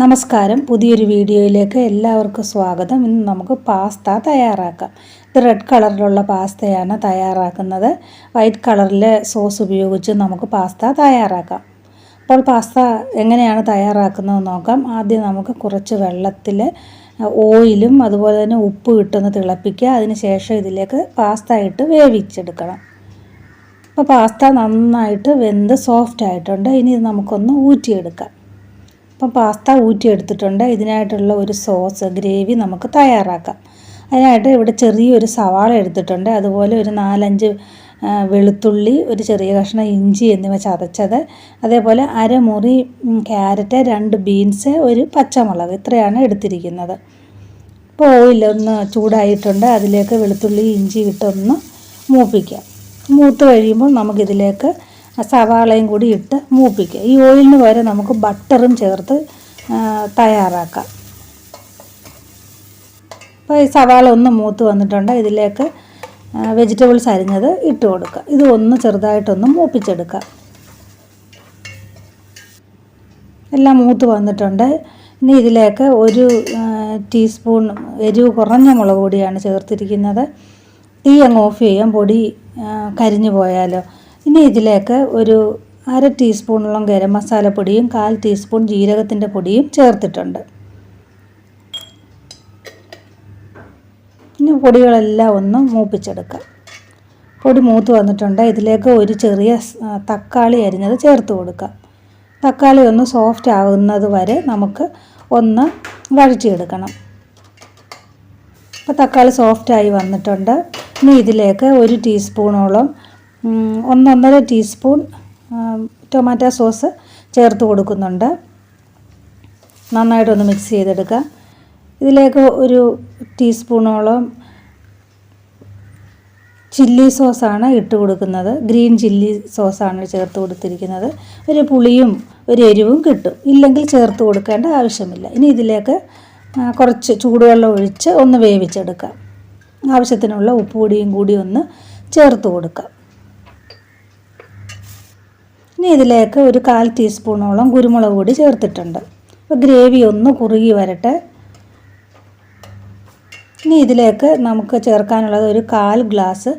നമസ്കാരം. പുതിയൊരു വീഡിയോയിലേക്ക് എല്ലാവർക്കും സ്വാഗതം. ഇന്ന് നമുക്ക് പാസ്ത തയ്യാറാക്കാം. ഇത് റെഡ് കളറിലുള്ള പാസ്തയാണ് തയ്യാറാക്കുന്നത്. വൈറ്റ് കളറിലെ സോസ് ഉപയോഗിച്ച് നമുക്ക് പാസ്ത തയ്യാറാക്കാം. അപ്പോൾ പാസ്ത എങ്ങനെയാണ് തയ്യാറാക്കുന്നത് നോക്കാം. ആദ്യം നമുക്ക് കുറച്ച് വെള്ളത്തിൽ ഓയിലും അതുപോലെ തന്നെ ഉപ്പ് ഇട്ടൊന്ന് തിളപ്പിക്കുക. അതിന് ശേഷം ഇതിലേക്ക് പാസ്ത ഇട്ട് വേവിച്ചെടുക്കണം. അപ്പോൾ പാസ്ത നന്നായിട്ട് വെന്ത് സോഫ്റ്റ് ആയിട്ടുണ്ട് ഇനി ഇത് നമുക്കൊന്ന് ഊറ്റിയെടുക്കാം. അപ്പം പാസ്ത ഊറ്റിയെടുത്തിട്ടുണ്ട്. ഇതിനായിട്ടുള്ള ഒരു സോസ് ഗ്രേവി നമുക്ക് തയ്യാറാക്കാം. അതിനായിട്ട് ഇവിടെ ചെറിയൊരു സവാള എടുത്തിട്ടുണ്ട്. അതുപോലെ ഒരു നാലഞ്ച് വെളുത്തുള്ളി ഒരു ചെറിയ കഷ്ണം ഇഞ്ചി എന്നിവ ചതച്ചത്. അതേപോലെ അരമുറി ക്യാരറ്റ് രണ്ട് ബീൻസ് ഒരു പച്ചമുളക് ഇത്രയാണ് എടുത്തിരിക്കുന്നത്. ഇപ്പോൾ ഓയിലൊന്ന് ചൂടായിട്ടുണ്ട്. അതിലേക്ക് വെളുത്തുള്ളി ഇഞ്ചി ഇട്ടൊന്ന് മൂപ്പിക്കാം. മൂത്ത് കഴിയുമ്പോൾ നമുക്കിതിലേക്ക് സവാളയും കൂടി ഇട്ട് മൂപ്പിക്കുക. ഈ ഓയിലിന് പകരം നമുക്ക് ബട്ടറും ചേർത്ത് തയ്യാറാക്കാം. അപ്പോൾ ഈ സവാള ഒന്ന് മൂത്ത് വന്നിട്ടുണ്ട്. ഇതിലേക്ക് വെജിറ്റബിൾസ് അരിഞ്ഞത് ഇട്ട് കൊടുക്കുക. ഇത് ഒന്ന് ചെറുതായിട്ടൊന്ന് മൂപ്പിച്ചെടുക്കുക. എല്ലാം മൂത്ത് വന്നിട്ടുണ്ട്. ഇനി ഇതിലേക്ക് ഒരു ടീസ്പൂൺ എരിവ് കുറഞ്ഞ മുളക് പൊടിയാണ് ചേർത്തിരിക്കുന്നത്. തീ അങ്ങ് ഓഫ് ചെയ്യാം. പൊടി കരിഞ്ഞു പോയാലോ. ഇനി ഇതിലേക്ക് ഒരു അര ടീസ്പൂണോളം ഗരം മസാലപ്പൊടിയും കാൽ ടീസ്പൂൺ ജീരകത്തിന്റെ പൊടിയും ചേർത്തിട്ടുണ്ട്. ഇനി പൊടികളെല്ലാം ഒന്ന് മൂപ്പിച്ചെടുക്കാം. പൊടി മൂത്ത് വന്നിട്ടുണ്ട്. ഇതിലേക്ക് ഒരു ചെറിയ തക്കാളി അരിഞ്ഞത് ചേർത്ത് കൊടുക്കാം. തക്കാളി ഒന്ന് സോഫ്റ്റ് ആകുന്നത് വരെ നമുക്ക് ഒന്ന് വഴറ്റിയെടുക്കണം. അപ്പോൾ തക്കാളി സോഫ്റ്റായി വന്നിട്ടുണ്ട്. ഇനി ഇതിലേക്ക് ഒരു ടീസ്പൂണോളം ഒന്നൊന്നര ടീസ്പൂൺ ടൊമാറ്റോ സോസ് ചേർത്ത് കൊടുക്കുന്നുണ്ട്. നന്നായിട്ടൊന്ന് മിക്സ് ചെയ്തെടുക്കുക. ഇതിലേക്ക് ഒരു ടീസ്പൂണോളം ചില്ലി സോസാണ് ഇട്ട് കൊടുക്കുന്നത്. ഗ്രീൻ ചില്ലി സോസാണ് ചേർത്ത് കൊടുത്തിരിക്കുന്നത്. ഒരു പുളിയും ഒരു എരിവും കിട്ടും. ഇല്ലെങ്കിൽ ചേർത്ത് കൊടുക്കേണ്ട ആവശ്യമില്ല. ഇനി ഇതിലേക്ക് കുറച്ച് ചൂടുവെള്ളം ഒഴിച്ച് ഒന്ന് വേവിച്ചെടുക്കാം ആവശ്യത്തിനുള്ള ഉപ്പുപൊടിയും കൂടി ഒന്ന് ചേർത്ത് കൊടുക്കാം ഇനി ഇതിലേക്ക് ഒരു കാൽ ടീസ്പൂണോളം കുരുമുളക് പൊടി ചേർത്തിട്ടുണ്ട്. അപ്പോൾ ഗ്രേവി ഒന്ന് കുറുകി വരട്ടെ. ഇനി ഇതിലേക്ക് നമുക്ക് ചേർക്കാനുള്ളത് ഒരു കാൽ ഗ്ലാസ്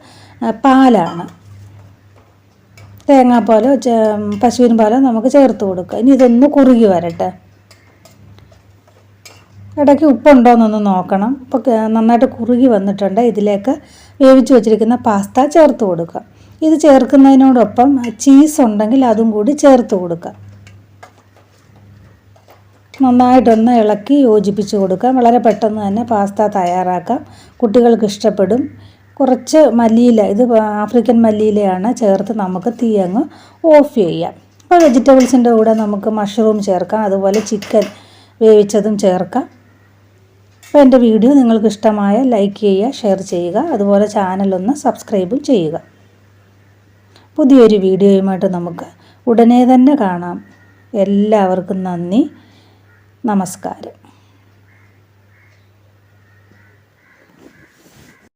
പാലാണ്. തേങ്ങാപ്പാലോ പശുവിൻ പാലോ നമുക്ക് ചേർത്ത് കൊടുക്കുക ഇനി ഇതൊന്ന് കുറുകി വരട്ടെ. ഇടയ്ക്ക് ഉപ്പുണ്ടോയെന്നൊന്ന് നോക്കണം. ഇപ്പോൾ നന്നായിട്ട് കുറുകി വന്നിട്ടുണ്ട്. ഇതിലേക്ക് വേവിച്ച് വെച്ചിരിക്കുന്ന പാസ്ത ചേർത്ത് കൊടുക്കുക ഇത് ചേർക്കുന്നതിനോടൊപ്പം ചീസ് ഉണ്ടെങ്കിൽ അതും കൂടി ചേർത്ത് കൊടുക്കാം. നന്നായിട്ടൊന്ന് ഇളക്കി യോജിപ്പിച്ച് കൊടുക്കാം. വളരെ പെട്ടെന്ന് തന്നെ പാസ്ത തയ്യാറാക്കാം. കുട്ടികൾക്ക് ഇഷ്ടപ്പെടും. കുറച്ച് മല്ലിയില ഇത് ആഫ്രിക്കൻ മല്ലിയിലയാണ് ചേർത്ത് നമുക്ക് തീ അങ്ങ് ഓഫ് ചെയ്യാം. അപ്പോൾ വെജിറ്റബിൾസിന്റെ കൂടെ നമുക്ക് മഷ്റൂം ചേർക്കാം അതുപോലെ ചിക്കൻ വേവിച്ചതും ചേർക്കാം. അപ്പോൾ എന്റെ വീഡിയോ നിങ്ങൾക്ക് ഇഷ്ടമായ ലൈക്ക് ചെയ്യുക ഷെയർ ചെയ്യുക അതുപോലെ ചാനലൊന്ന് സബ്സ്ക്രൈബും ചെയ്യുക. പുതിയൊരു വീഡിയോയുമായിട്ട് നമുക്ക് ഉടനെ തന്നെ കാണാം. എല്ലാവർക്കും നന്ദി. നമസ്കാരം.